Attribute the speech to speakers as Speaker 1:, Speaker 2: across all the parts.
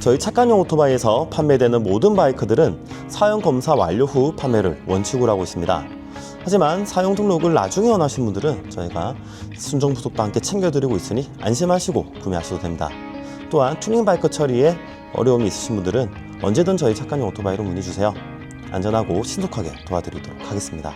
Speaker 1: 저희 착관용 오토바이에서 판매되는 모든 바이크들은 사용 검사 완료 후 판매를 원칙으로 하고 있습니다. 하지만 사용 등록을 나중에 원하시는 분들은 저희가 순정 부속도 함께 챙겨드리고 있으니 안심하시고 구매하셔도 됩니다. 또한 튜닝 바이크 처리에 어려움이 있으신 분들은 언제든 저희 착관용 오토바이로 문의 주세요. 안전하고 신속하게 도와드리도록 하겠습니다.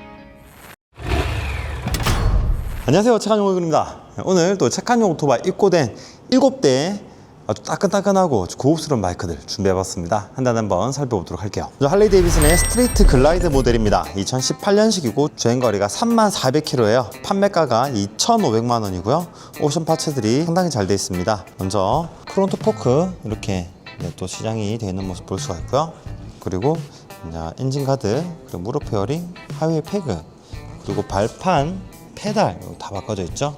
Speaker 1: 안녕하세요. 착한용 얼굴입니다. 오늘 또 착한용 오토바이 입고된 7대 아주 따끈따끈하고 고급스러운 바이크들 준비해봤습니다. 한 단 한 번 살펴보도록 할게요. 할리 데이비슨의 스트리트 글라이드 모델입니다. 2018년식이고 주행거리가 3400km예요. 판매가가 2,500만 원이고요. 옵션 파츠들이 상당히 잘 되어 있습니다. 먼저 프론트 포크 이렇게 네, 또 시장이 되어 있는 모습 볼 수가 있고요. 그리고 엔진 가드, 그리고 무릎 페어링, 하이웨이 패그, 그리고 발판, 페달 다 바꿔져 있죠.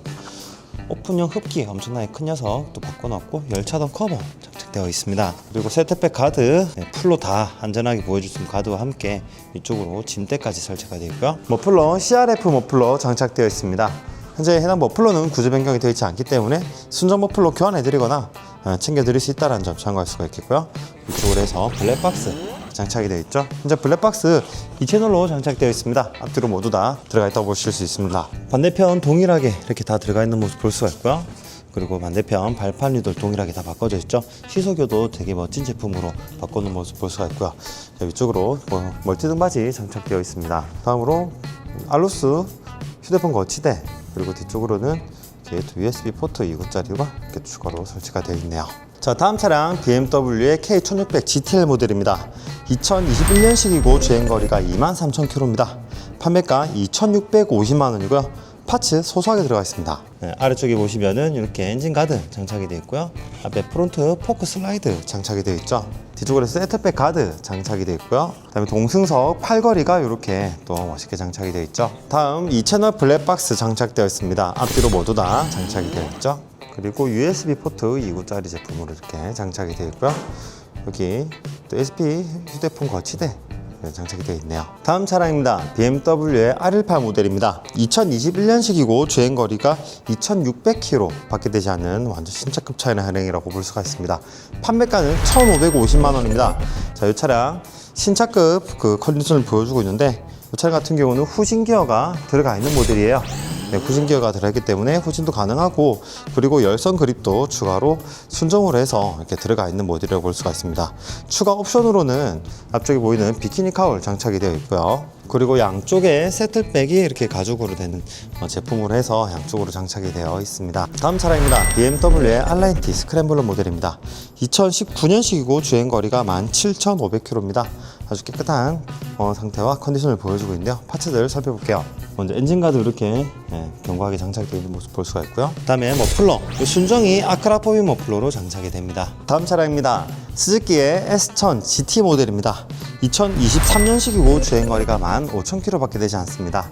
Speaker 1: 오픈형 흡기 엄청나게 큰 녀석 또 바꿔놨고 열차던 커버 장착되어 있습니다. 그리고 세트백 가드 네, 풀로 다 안전하게 보여줄 수 있는 가드와 함께 이쪽으로 짐대까지 설치가 되어 있고요. 머플러 CRF 머플러 장착되어 있습니다. 현재 해당 머플러는 구조 변경이 되어 있지 않기 때문에 순정 머플러 교환해드리거나 어, 챙겨드릴 수 있다는 점 참고할 수가 있겠고요. 이쪽으로 해서 블랙박스 장착이 되어 있죠. 현재 블랙박스 이 채널로 장착되어 있습니다. 앞뒤로 모두 다 들어가 있다고 보실 수 있습니다. 반대편 동일하게 이렇게 다 들어가 있는 모습 볼 수가 있고요. 그리고 반대편 발판 유도 동일하게 다 바꿔져 있죠. 시소교도 되게 멋진 제품으로 바꾸는 모습 볼 수가 있고요. 자, 위쪽으로 뭐 멀티 등받이 장착되어 있습니다. 다음으로 알루스 휴대폰 거치대 그리고 뒤쪽으로는 게이트 USB 포트 2구짜리가 이렇게 추가로 설치가 되어 있네요. 자 다음 차량 BMW의 K1600 GTL 모델입니다. 2021년식이고 주행거리가 23,000km입니다. 판매가 2,650만 원이고요. 파츠 소소하게 들어가 있습니다. 네, 아래쪽에 보시면은 이렇게 엔진 가드 장착이 되어 있고요. 앞에 프론트 포크 슬라이드 장착이 되어 있죠. 뒤쪽으로 세트백 가드 장착이 되어 있고요. 그다음에 동승석 팔걸이가 이렇게 또 멋있게 장착이 되어 있죠. 다음 이 채널 블랙박스 장착되어 있습니다. 앞뒤로 모두 다 장착이 되어 있죠. 그리고 USB 포트 2구짜리 제품으로 이렇게 장착이 되어 있고요. 여기 또 SP 휴대폰 거치대 네, 장착이 되어 있네요. 다음 차량입니다. BMW의 R18 모델입니다. 2021년식이고 주행거리가 2,600km 밖에 되지 않는 완전 신차급 차이나 할행이라고 볼 수가 있습니다. 판매가는 1,550만 원입니다. 자, 이 차량 신차급 그 컨디션을 보여주고 있는데 이 차량 같은 경우는 후진 기어가 들어가 있는 모델이에요. 네, 후진 기어가 들어있기 때문에 후진도 가능하고 그리고 열선 그립도 추가로 순정으로 해서 이렇게 들어가 있는 모델이라고 볼 수가 있습니다. 추가 옵션으로는 앞쪽에 보이는 비키니 카울 장착이 되어 있고요. 그리고 양쪽에 세틀백이 이렇게 가죽으로 되는 어, 제품으로 해서 양쪽으로 장착이 되어 있습니다. 다음 차량입니다. BMW의 알라인티 스크램블러 모델입니다. 2019년식이고 주행거리가 17,500km입니다. 아주 깨끗한 어, 상태와 컨디션을 보여주고 있는데요. 파츠들 살펴볼게요. 먼저 엔진가드 이렇게 예, 견고하게 장착되어 있는 모습 볼 수가 있고요. 다음에 머플러 이 순정이 아크라포비 머플러로 장착이 됩니다. 다음 차량입니다. 스즈키의 S1000 GT 모델입니다. 2023년식이고 주행거리가 15,000km 밖에 되지 않습니다.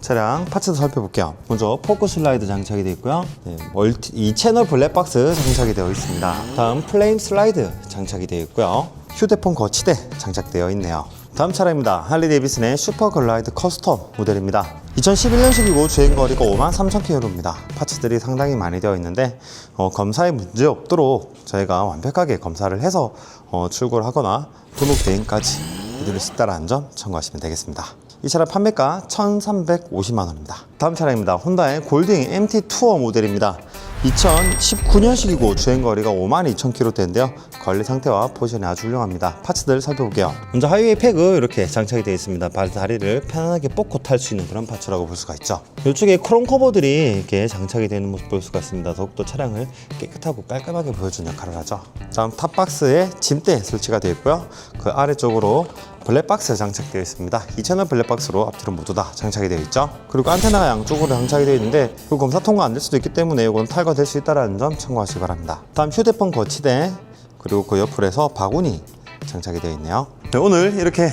Speaker 1: 차량 파츠도 살펴볼게요. 먼저 포크 슬라이드 장착이 되어 있고요. 네, 멀티, 이 채널 블랙박스 장착이 되어 있습니다. 다음 플레임 슬라이드 장착이 되어 있고요. 휴대폰 거치대 장착되어 있네요. 다음 차량입니다. 할리 데이비슨의 슈퍼 글라이드 커스텀 모델입니다. 2011년식이고 주행거리가 53,000km입니다. 파츠들이 상당히 많이 되어 있는데 어, 검사에 문제 없도록 저희가 완벽하게 검사를 해서 어, 출고를 하거나 등록 대행까지 해드릴 수 있다는 점 참고하시면 되겠습니다. 이 차량 판매가 1,350만 원입니다. 다음 차량입니다. 혼다의 골딩 MT 투어 모델입니다. 2019년식이고 주행거리가 52,000km대인데요. 관리 상태와 포지션이 아주 훌륭합니다. 파츠들 살펴볼게요. 먼저 하이웨이 패그 이렇게 장착이 되어 있습니다. 발 다리를 편안하게 뻗고 탈 수 있는 그런 파츠라고 볼 수가 있죠. 이쪽에 크롬 커버들이 이렇게 장착이 되는 모습 볼 수가 있습니다. 더욱더 차량을 깨끗하고 깔끔하게 보여주는 역할을 하죠. 다음 탑박스에 짐대 설치가 되어 있고요. 그 아래쪽으로 블랙박스 장착되어 있습니다. 이 채널 블랙박스로 앞뒤로 모두 다 장착이 되어 있죠. 그리고 안테나가 양쪽으로 장착이 되어 있는데 그 검사 통과 안 될 수도 있기 때문에 이건 탈거될 수 있다는 점 참고하시기 바랍니다. 다음 휴대폰 거치대 그리고 그 옆으로서 바구니 장착이 되어 있네요. 네, 오늘 이렇게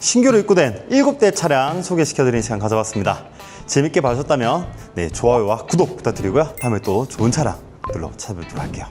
Speaker 1: 신규로 입고된 7대 차량 소개시켜드리는 시간 가져봤습니다. 재밌게 봐주셨다면 네, 좋아요와 구독 부탁드리고요. 다음에 또 좋은 차량 들러 찾아뵙도록 할게요.